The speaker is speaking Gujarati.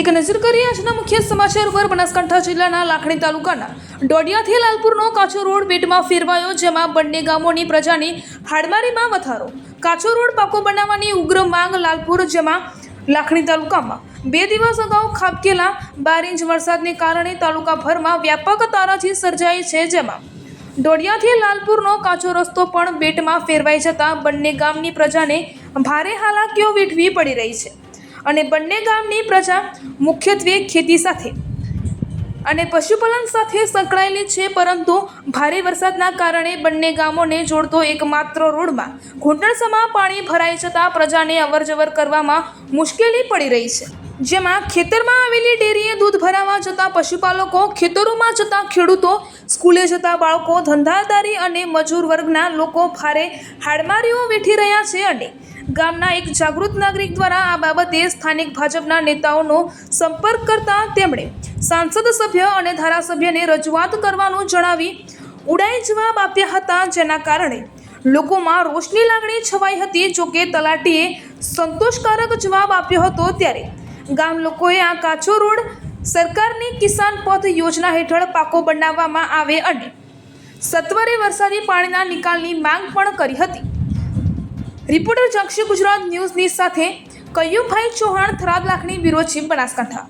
એક નજર કરીએ આજના મુખ્ય સમાચાર પર બનાસકાંઠા જિલ્લાના લાખણી તાલુકાના ડોડિયાથી લાલપુરનો કાચો રોડ બેટમાં ફેરવાયો, જેમાં બંને ગામોની પ્રજાની હાડમારીમાં વધારો. કાચો રોડ પાકો બનાવવાની ઉગ્ર માંગ લાલપુર જેમાં લાખણી તાલુકામાં. બે દિવસ અગાઉ ખાબકેલા બાર ઇંચ વરસાદને કારણે તાલુકાભરમાં વ્યાપક તારાજી સર્જાઈ છે જેમાં. ડોડિયાથી લાલપુરનો કાચો રસ્તો પણ બેટમાં ફેરવાઈ જતાં બંને ગામની પ્રજાને ભારે હાલાકીઓ વેઠવી પડી રહી છે. અને બંને ગામની પ્રજા મુખ્યત્વે ખેતી સાથે અને પશુપાલન સાથે સંકળાયેલી છે, પરંતુ ભારે વરસાદના કારણે બંને ગામોને જોડતો એકમાત્ર રોડમાં ઘૂંટણસમાં પાણી ભરાઈ જતાં પ્રજાને અવરજવર કરવામાં મુશ્કેલી પડી રહી છે. જેમાં ખેતરમાં આવેલી ડેરીએ દૂધ ભરાવા જતા પશુપાલકો ખેતરોમાં જતા ખેડૂતો, સ્કૂલે જતા બાળકો ધંધાદારી અને મજૂર વર્ગના લોકો ભારે હાડમારીઓ વેઠી રહ્યા છે અને ગામના એક જાગૃત નાગરિક દ્વારા આ બાબતે સ્થાનિક ભાજપના નેતાઓનો સંપર્ક કરતા તેમણે સાંસદ સભ્ય અને ધારાસભ્યને રજૂઆત કરવાનું જણાવી ઉડાઈ જવાબ આપ્યા હતા, જેના કારણે લોકોમાં રોષની લાગણી છવાઈ હતી. જોકે તલાટીએ સંતોષકારક જવાબ આપ્યો હતો ત્યારે ગામ લોકોએ આ કાચો રોડ સરકારની કિસાન પથ યોજના હેઠળ પાકો બનાવવામાં આવે અને સત્વરે વરસાદી પાણીના નિકાલની માંગ પણ કરી હતી. રિપોર્ટર જંક્શન ગુજરાત ન્યૂઝની સાથે કયુભાઈ ચૌહાણ થરાદ લાખણી બ્યુરો ચીફ બનાસકાંઠા.